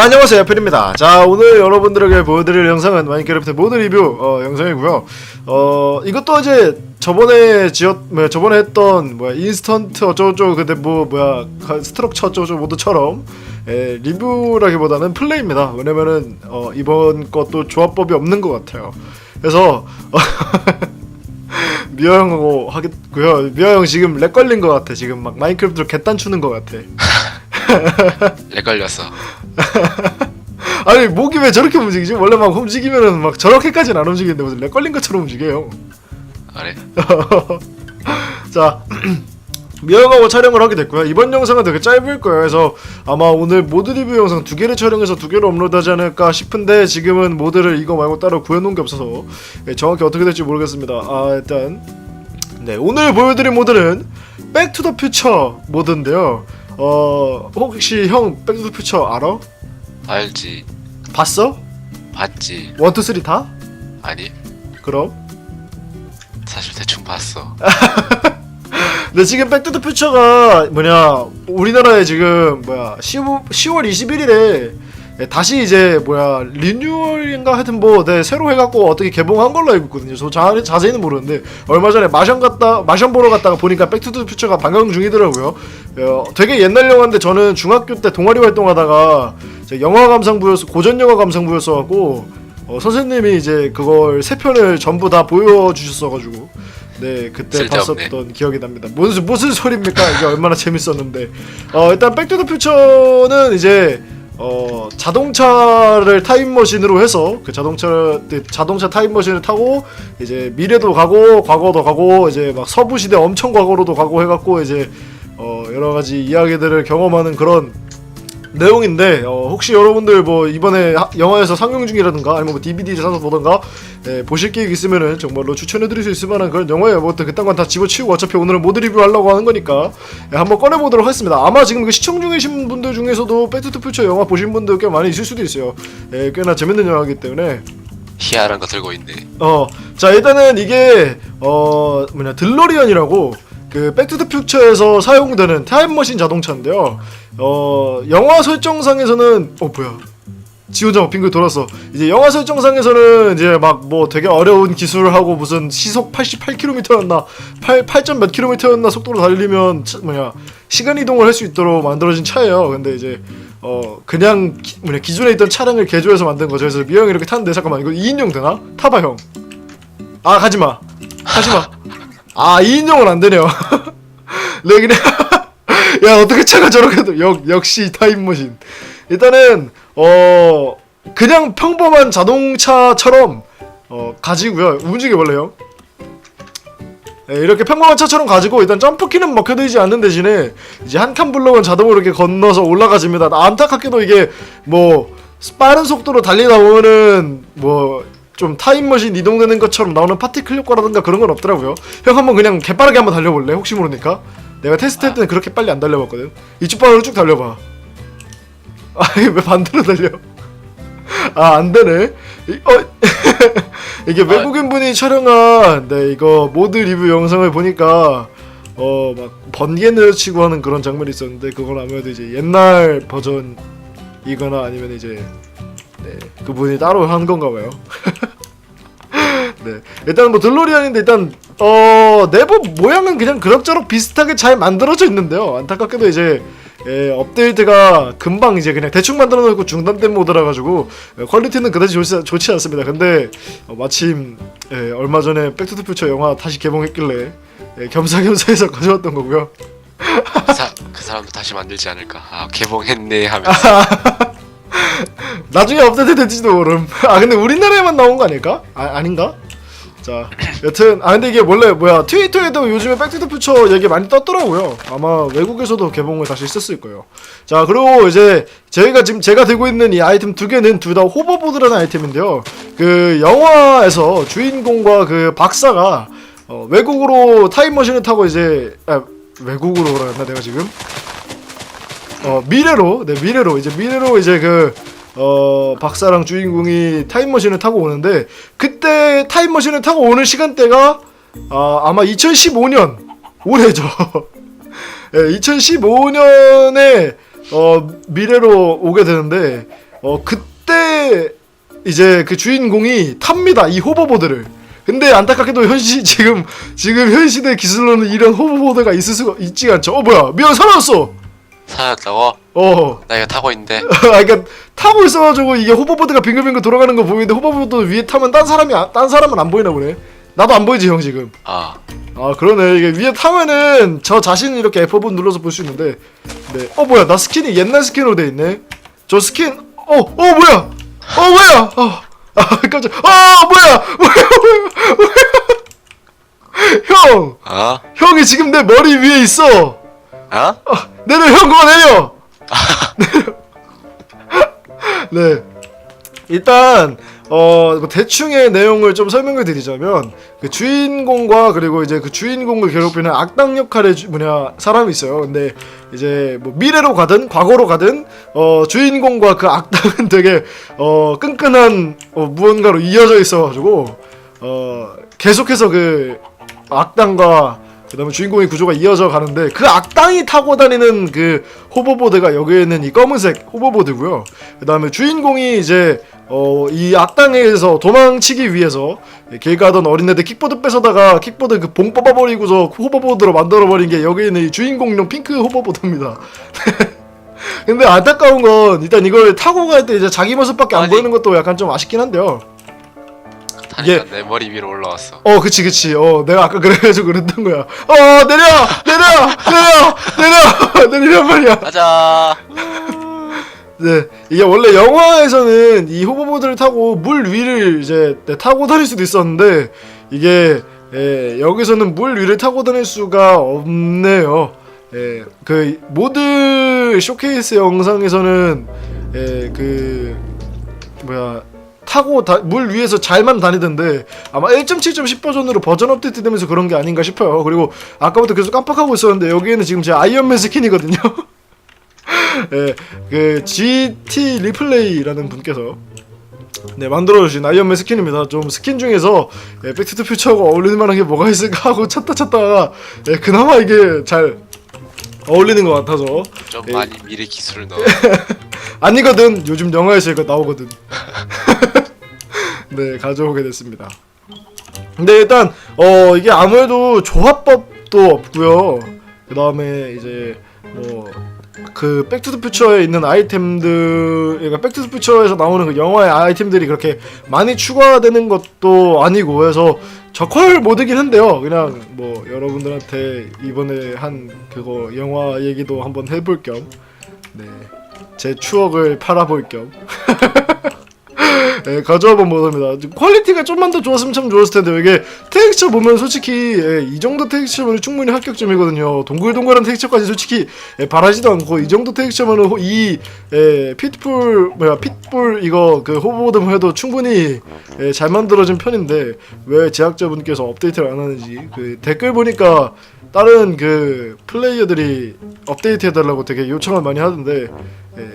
자 안녕하세요. 애플입니다. 자 오늘 여러분들에게 보여드릴 영상은 마인크래프트 모드 리뷰 어, 영상이고요. 어 이것도 이제 저번에 지었 뭐 저번에 했던 뭐야 인스턴트 어쩌고저쩌고 근데 뭐 뭐야 가- 스트럭처 어쩌고저쩌고 모드처럼 에, 리뷰라기보다는 플레이입니다. 왜냐면은 어, 이번 것도 조합법이 없는 것 같아요. 그래서 어, 미아 형하고 하겠고요. 미아 형 지금 렉 걸린 것 같아. 지금 막 마인크래프트로 개딴 추는 것 같아. 렉 걸렸어. 아니 목이 왜 저렇게 움직이지? 원래 막 움직이면은 막 저렇게까지는 안 움직이는데 무슨 렉 걸린 것처럼 움직여요. 그래? 자 미영하고 촬영을 하게 됐고요. 이번 영상은 되게 짧을 거예요. 그래서 아마 오늘 모드 리뷰 영상 두 개를 촬영해서 두 개를 업로드하지 않을까 싶은데 지금은 모드를 이거 말고 따로 구해놓은 게 없어서 예, 정확히 어떻게 될지 모르겠습니다. 아 일단 네 오늘 보여드릴 모드는 백투더퓨처 모드인데요. 어 혹시 형 백투더퓨처 알아? 알지. 봤어? 봤지. 원투 쓰리 다? 아니? 그럼? 사실 대충 봤어. 근데 지금 백투더퓨처가 뭐냐 우리나라에 지금 뭐야 10월, 10월 21일에 다시 이제 뭐야 리뉴얼인가 하여튼 뭐 네, 새로 해갖고 어떻게 개봉한 걸로 알고 있거든요. 저 자, 자세히는 모르는데 얼마 전에 마션 갔다 마션 보러 갔다가 보니까 백투더퓨처가 방영 중이더라고요. 어, 되게 옛날 영화인데 저는 중학교 때 동아리 활동하다가 영화 감상부였어 고전 영화 감상부였어갖고 어, 선생님이 이제 그걸 세 편을 전부 다 보여주셨어가지고 네 그때 쓸데없네. 봤었던 기억이 납니다. 무슨 무슨 소리입니까? 이게 얼마나 재밌었는데. 어 일단 백투더퓨처는 이제 어 자동차를 타임머신으로 해서 그 자동차 그 자동차 타임머신을 타고 이제 미래도 가고 과거도 가고 이제 막 서부 시대 엄청 과거로도 가고 해갖고 이제 어 여러 가지 이야기들을 경험하는 그런 내용인데 어, 혹시 여러분들 뭐 이번에 하- 영화에서 상영 중이라든가 아니면 뭐 DVD 사서 보던가 예, 보실 계획 있으면은 정말로 추천해드릴 수 있을 만한 그런 영화예요. 뭐 그딴 건 다 집어치우고 어차피 오늘은 모드 리뷰 하려고 하는 거니까 예, 한번 꺼내보도록 하겠습니다. 아마 지금 그 시청 중이신 분들 중에서도 백투투퓨처 영화 보신 분들 꽤 많이 있을 수도 있어요. 예, 꽤나 재밌는 영화이기 때문에 희한한 거 들고 있네. 어, 자 일단은 이게 어 뭐냐 들로리언이라고 그 백투더퓨처에서 사용되는 타임머신 자동차인데요. 어 영화 설정상에서는 어 뭐야 지 혼자 빙글 돌았어. 이제 영화 설정상에서는 이제 막 뭐 되게 어려운 기술을 하고 무슨 시속 88km였나 8 8점 몇 킬로미터였나 속도로 달리면 차- 뭐냐 시간 이동을 할 수 있도록 만들어진 차예요. 근데 이제 어 그냥 기, 뭐냐 기존에 있던 차량을 개조해서 만든 거죠. 그래서 미영이 이렇게 탔는데 잠깐만 이거 2인용 되나? 타봐 형. 아 가지마. 가지마. 아 2인용은 안 되네요. 네 그냥 야 어떻게 차가 저렇게 역 역시 타임머신. 일단은 어 그냥 평범한 자동차처럼 어 가지고요. 움직여 볼래요? 네, 이렇게 평범한 차처럼 가지고 일단 점프키는 먹혀들지 않는 대신에 이제 한 칸 블록은 자동으로 이렇게 건너서 올라가집니다. 안타깝게도 이게 뭐 빠른 속도로 달리다 보면은 뭐 좀 타임머신 이동되는 것처럼 나오는 파티클 효과라든가 그런 건 없더라고요. 형 한번 그냥 개빠르게 한번 달려볼래? 혹시 모르니까. 내가 테스트할 때는 그렇게 빨리 안 달려봤거든. 이쪽 방으로 쭉 달려봐. 아 이게 왜 반대로 달려? 아 안 되네. 이, 어 이게 외국인 분이 촬영한 네 이거 모드 리뷰 영상을 보니까 어 막 번개를 치고 하는 그런 장면이 있었는데 그건 아무래도 이제 옛날 버전이거나 아니면 이제 네 그분이 따로 한 건가 봐요. 네 일단 뭐 들로리안인데 일단 어 내부 모양은 그냥 그럭저럭 비슷하게 잘 만들어져 있는데요. 안타깝게도 이제 예, 업데이트가 금방 이제 그냥 대충 만들어 놓고 중단된 모드라 가지고 예, 퀄리티는 그다지 좋지, 좋지 않습니다. 근데 어, 마침 예, 얼마 전에 백투더퓨처 영화 다시 개봉했길래 예, 겸사겸사해서 가져왔던 거고요. 그, 사, 그 사람도 다시 만들지 않을까. 아 개봉했네 하면서. 나중에 업데이트 될지도 모름. 아 근데 우리나라에만 나온 거 아닐까? 아 아닌가? 자, 여튼 아 근데 이게 원래 뭐야 트위터에도 요즘에 백투더 퓨처 얘기 많이 떴더라고요. 아마 외국에서도 개봉을 다시 했었을 거예요. 자 그리고 이제 저희가 지금 제가 들고 있는 이 아이템 두 개는 둘 다 호버보드라는 아이템인데요. 그 영화에서 주인공과 그 박사가 어, 외국으로 타임머신을 타고 이제 아, 외국으로 그랬나 내가 지금? 어 미래로 네 미래로 이제 미래로 이제 그 어 박사랑 주인공이 타임머신을 타고 오는데 그때 타임머신을 타고 오는 시간대가 아 아마 2015년 올해죠. 예, 2015년에 어 미래로 오게 되는데 어 그때 이제 그 주인공이 탑니다 이 호버보드를. 근데 안타깝게도 현시 지금 지금 현 시대 기술로는 이런 호버보드가 있을 수가 있지가 않죠. 어 뭐야? 미안 사라졌어 사라졌다고? 어 나 이거 타고 있는데 아, 그러니까 타고 있어가지고 이게 호버보드가 빙글빙글 돌아가는 거 보이는데 호버보드 위에 타면 딴 사람이 안- 딴 사람은 안 보이나 보네. 나도 안 보이지 형 지금. 아 아 그러네 이게 위에 타면은 저 자신 이렇게 F5 눌러서 볼 수 있는데. 네. 어 뭐야 나 스킨이 옛날 스킨으로 돼 있네. 저 스킨 어 어 뭐야 어 뭐야 어. 아 깜짝 아 뭐야 뭐야 뭐야 형 어? 형이 지금 내 머리 위에 있어. 어? 아, 내려 형 그거 내려 네. 일단 어뭐 대충의 내용을 좀 설명을 드리자면 그 주인공과 그리고 이제 그 주인공을 괴롭히는 악당 역할의 주, 뭐냐 사람이 있어요. 근데 이제 뭐 미래로 가든 과거로 가든 어 주인공과 그 악당은 되게 어 끈끈한 어, 무언가로 이어져 있어가지고 어 계속해서 그 악당과 그 다음에 주인공의 구조가 이어져 가는데 그 악당이 타고 다니는 그 호버보드가 여기에는 이 검은색 호버보드고요. 그 다음에 주인공이 이제 어 이 악당에서 도망치기 위해서 길 가던 어린애들 킥보드 뺏어다가 킥보드 그 봉 뽑아버리고서 호버보드로 만들어버린 게 여기 있는 이 주인공용 핑크 호버보드입니다. 근데 안타까운 건 일단 이걸 타고 갈 때 이제 자기 모습밖에 안 아니. 보이는 것도 약간 좀 아쉽긴 한데요. 타니까 내 머리 위로 올라왔어 어, 그치, 그치. 어, 내가 아까 그래가지고 그랬던 거야. 어, 내려! 내려! 내려! 내려! 내리란 말이야. 가자 네. 이게 원래 영화에서는 이 호버보드를 타고 물 위를 이제 네, 타고 다닐 수도 있었는데, 이게, 예, 여기서는 물 위를 타고 다닐 수가 없네요. 예, 그, 모드 쇼케이스 영상에서는, 예, 그, 뭐야, 타고 다, 물 위에서 잘만 다니던데 아마 1.7.10 버전으로 버전 업데이트 되면서 그런 게 아닌가 싶어요. 그리고 아까부터 계속 깜빡하고 있었는데 여기에는 지금 제 아이언맨 스킨이거든요. 예, 그 GT 리플레이라는 분께서 네 만들어주신 아이언맨 스킨입니다. 좀 스킨 중에서 예, 백투더퓨처하고 어울리는 만한 게 뭐가 있을까 하고 찾다 찾다가 예, 그나마 이게 잘 어울리는 것 같아서 좀 에이. 많이 미래 기술을 넣어 아니거든 요즘 영화에서 이거 나오거든 네 가져오게 됐습니다. 근데 일단 어 이게 아무래도 조합법도 없고요. 그 다음에 이제 뭐 그 백투더퓨처에 있는 아이템들 그러니까 백투더퓨처에서 나오는 그 영화의 아이템들이 그렇게 많이 추가되는 것도 아니고 해서 저퀄 모드긴 한데요. 그냥 뭐 여러분들한테 이번에 한 그거 영화 얘기도 한번 해볼 겸 네. 제 추억을 팔아볼 겸 예, 가져와본 모드입니다. 퀄리티가 좀만 더 좋았으면 참 좋았을 텐데 이게 텍스처 보면 솔직히 예, 이 정도 텍스처면 충분히 합격점이거든요. 동글동글한 텍스처까지 솔직히 예, 바라지도 않고 이 정도 텍스처면은 호- 이 예, 핏불 뭐야 핏불 이거 그 호버보드만 해도 충분히 예, 잘 만들어진 편인데 왜 제작자분께서 업데이트를 안 하는지 그 댓글 보니까 다른 그 플레이어들이 업데이트 해달라고 되게 요청을 많이 하던데 예,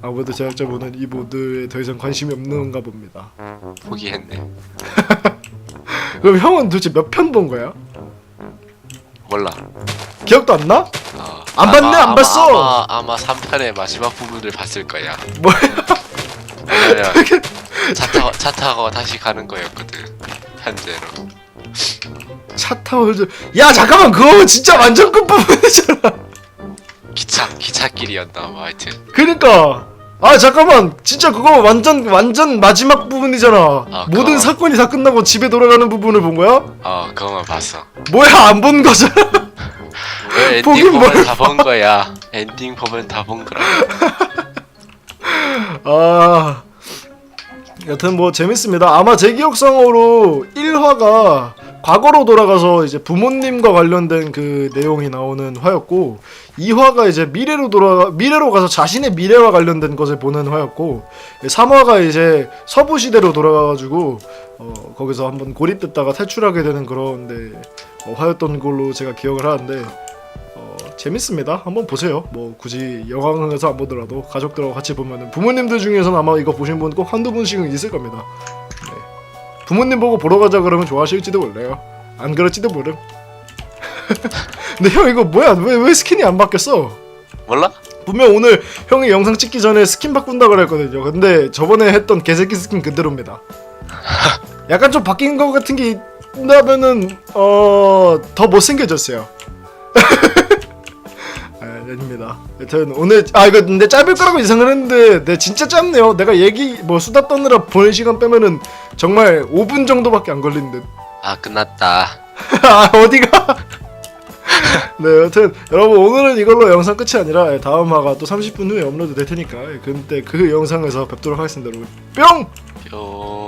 아무래도 제작자분은 이 모드에 더 이상 관심이 없는가 봅니다. 포기했네 그럼 형은 도대체 몇 편 본 거야? 몰라 기억도 안 나? 어, 안 봤네, 안 봤어. 아마, 아마 3편의 마지막 부분을 봤을 거야 뭐야? 왜냐면 차 타고, 차 타고 다시 가는 거였거든 현재로 차 타고 저- 야 잠깐만 그거 진짜 완전 끝부분이잖아. 기차 기차길이었나 뭐 하여튼 그니까 아 잠깐만 진짜 그거 완전 완전 마지막 부분이잖아. 아, 모든 그거. 사건이 다 끝나고 집에 돌아가는 부분을 본 거야? 어 그거만 봤어 뭐야 안 본 거잖아. 왜 보긴 엔딩 뭘 법을 다본 거야 엔딩 법을 다본 거라 아 여튼 뭐 재밌습니다. 아마 제 기억상으로 1화가 과거로 돌아가서 이제 부모님과 관련된 그 내용이 나오는 화였고 2화가 이제 미래로 돌아가 미래로 가서 자신의 미래와 관련된 것을 보는 화였고 3화가 이제 서부 시대로 돌아가가지고 어, 거기서 한번 고립됐다가 탈출하게 되는 그런 네, 어, 화였던 걸로 제가 기억을 하는데 어, 재밌습니다. 한번 보세요. 뭐 굳이 영화관에서 안 보더라도 가족들하고 같이 보면은 부모님들 중에서는 아마 이거 보신 분 꼭 한두 분씩은 있을 겁니다. 네. 부모님 보고 보러 가자 그러면 좋아하실지도 몰라요. 안 그럴지도 모름. 근데 형 이거 뭐야? 왜 왜 스킨이 안 바뀌었어? 몰라? 분명 오늘 형이 영상 찍기 전에 스킨 바꾼다 그랬거든요. 근데 저번에 했던 개새끼 스킨 그대로입니다. 약간 좀 바뀐 것 같은 게 있다면은 어 더 못생겨졌어요. 아, 아닙니다. 여튼 오늘 아 이거 근데 짧을 거라고 예상을 했는데 네 진짜 짧네요. 내가 얘기 뭐 수다 떠느라 보낸 시간 빼면은 정말 5분 정도밖에 안 걸린 듯. 아 끝났다. 아 어디가? 네 여튼 여러분 오늘은 이걸로 영상 끝이 아니라 예, 다음 화가 또 30분 후에 업로드 될 테니까 예, 그때 그 영상에서 뵙도록 하겠습니다 여러분 뿅! 뿅.